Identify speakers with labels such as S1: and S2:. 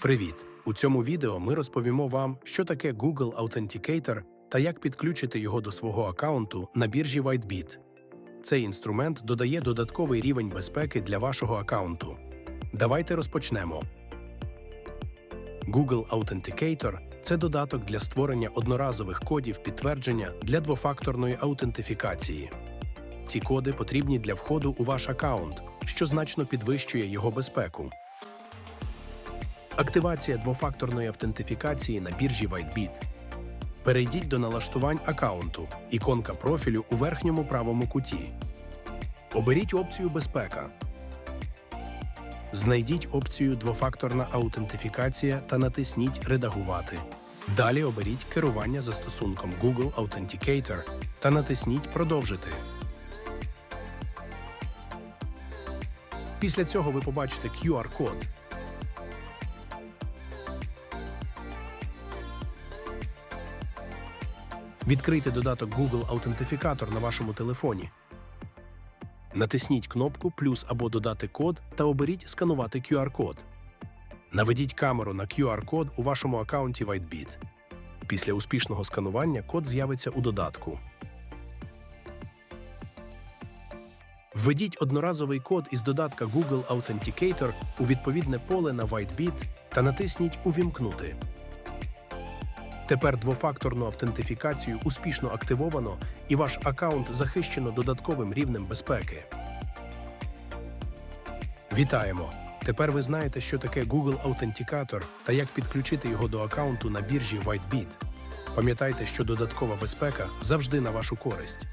S1: Привіт! У цьому відео ми розповімо вам, що таке Google Authenticator та як підключити його до свого аккаунту на біржі WhiteBit. Цей інструмент додає додатковий рівень безпеки для вашого аккаунту. Давайте розпочнемо. Google Authenticator – це додаток для створення одноразових кодів підтвердження для двофакторної аутентифікації. Ці коди потрібні для входу у ваш аккаунт, що значно підвищує його безпеку. Активація двофакторної автентифікації на біржі WhiteBit. Перейдіть до налаштувань аккаунту, іконка профілю у верхньому правому куті. Оберіть опцію Безпека. Знайдіть опцію Двофакторна аутентифікація та натисніть Редагувати. Далі оберіть керування застосунком Google Authenticator та натисніть Продовжити. Після цього ви побачите QR-код. Відкрийте додаток Google Аутентифікатор на вашому телефоні. Натисніть кнопку Плюс або додати код та оберіть Сканувати QR-код. Наведіть камеру на QR-код у вашому аккаунті WhiteBit. Після успішного сканування код з'явиться у додатку. Введіть одноразовий код із додатка Google Authenticator у відповідне поле на WhiteBit та натисніть Увімкнути. Тепер двофакторну автентифікацію успішно активовано і ваш аккаунт захищено додатковим рівнем безпеки. Вітаємо! Тепер ви знаєте, що таке Google Authenticator та як підключити його до аккаунту на біржі WhiteBit. Пам'ятайте, що додаткова безпека завжди на вашу користь.